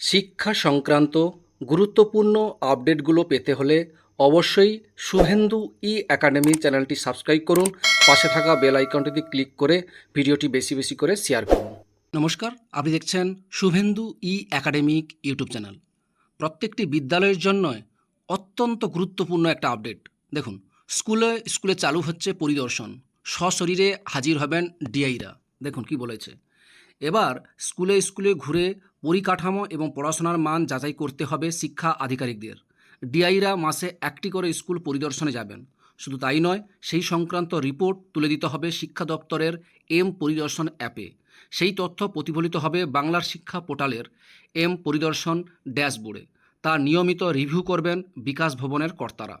শিক্ষা সংক্রান্ত গুরুত্বপূর্ণ আপডেটগুলো পেতে হলে অবশ্যই শুভেন্দু ই একাডেমি চ্যানেলটি সাবস্ক্রাইব করুন। পাশে থাকা বেল আইকনটিতে ক্লিক করে ভিডিওটি বেশি বেশি করে শেয়ার করুন। নমস্কার, আপনি দেখছেন Suvendu E academic YouTube channel. প্রত্যেকটি বিদ্যালয়ের জন্য অত্যন্ত গুরুত্বপূর্ণ একটা আপডেট। দেখুন, স্কুলে স্কুলে চালু হচ্ছে পরিদর্শন। সশরীরে হাজির হবেন ডিআইরা। দেখুন কি বলেছে। এবার স্কুলে স্কুলে ঘুরে পরিকাঠামো এবং পড়াশোনার মান যাচাই করতে হবে শিক্ষা আধিকারিকদের। ডিআইরা মাসে একটি করে স্কুল পরিদর্শনে যাবেন। শুধু তাই নয়, সেই সংক্রান্ত রিপোর্ট তুলে দিতে হবে শিক্ষা দপ্তরের এম পরিদর্শন অ্যাপে। সেই তথ্য প্রতিফলিত হবে বাংলার শিক্ষা পোর্টালের এম পরিদর্শন ড্যাশবোর্ডে। তা নিয়মিত রিভিউ করবেন বিকাশ ভবনের কর্তারা।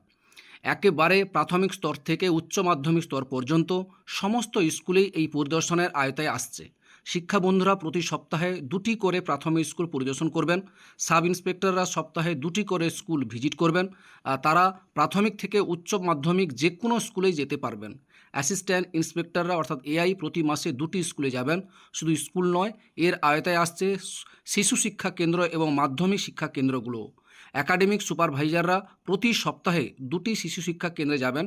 একেবারে প্রাথমিক স্তর থেকে উচ্চ মাধ্যমিক স্তর পর্যন্ত সমস্ত স্কুলেই এই পরিদর্শনের আয়তায় আসছে। শিক্ষা বন্ধুরা প্রতি সপ্তাহে দুটি করে প্রাথমিক স্কুল পরিদর্শন করবেন। সাব ইন্সপেক্টররা সপ্তাহে দুটি করে স্কুল ভিজিট করবেন। তারা প্রাথমিক থেকে উচ্চ মাধ্যমিক যে কোনো স্কুলেই যেতে পারবেন। অ্যাসিস্ট্যান্ট ইন্সপেক্টররা অর্থাৎ এআই প্রতি মাসে দুটি স্কুলে যাবেন। শুধু স্কুল নয়, এর আয়তায় আসছে শিশু শিক্ষা কেন্দ্র এবং মাধ্যমিক শিক্ষা কেন্দ্রগুলো। একাডেমিক সুপারভাইজাররা প্রতি সপ্তাহে দুটি শিশু শিক্ষা কেন্দ্রে যাবেন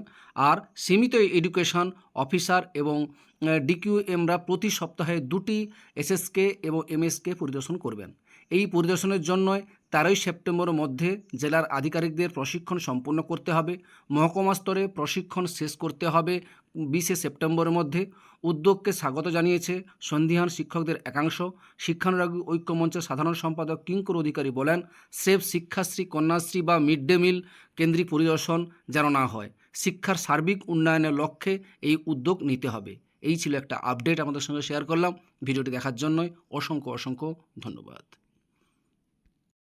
আর সীমিত এডুকেশন অফিসার এবং ডিকিউএমরা প্রতি সপ্তাহে দুটি এসএসকে এবং এমএসকে পরিদর্শন করবেন। এই পরিদর্শনের জন্য তেরোই সেপ্টেম্বরের মধ্যে জেলার আধিকারিকদের প্রশিক্ষণ সম্পন্ন করতে হবে। মহকুমা স্তরে প্রশিক্ষণ শেষ করতে হবে বিশে সেপ্টেম্বরের মধ্যে। উদ্যোগকে স্বাগত জানিয়েছে সন্ধিহান শিক্ষকদের একাংশ। শিক্ষানুরাগী ঐক্যমঞ্চের সাধারণ সম্পাদক কিঙ্কর অধিকারী বলেন সেফ শিক্ষাশ্রী, কন্যাশ্রী বা মিড ডে মিল কেন্দ্রিক পরিদর্শন যেন না হয়। শিক্ষার সার্বিক উন্নয়নের লক্ষ্যে এই উদ্যোগ নিতে হবে। এই ছিল একটা আপডেট আমাদের সঙ্গে শেয়ার করলাম। ভিডিওটি দেখার জন্যই অসংখ্য অসংখ্য ধন্যবাদ।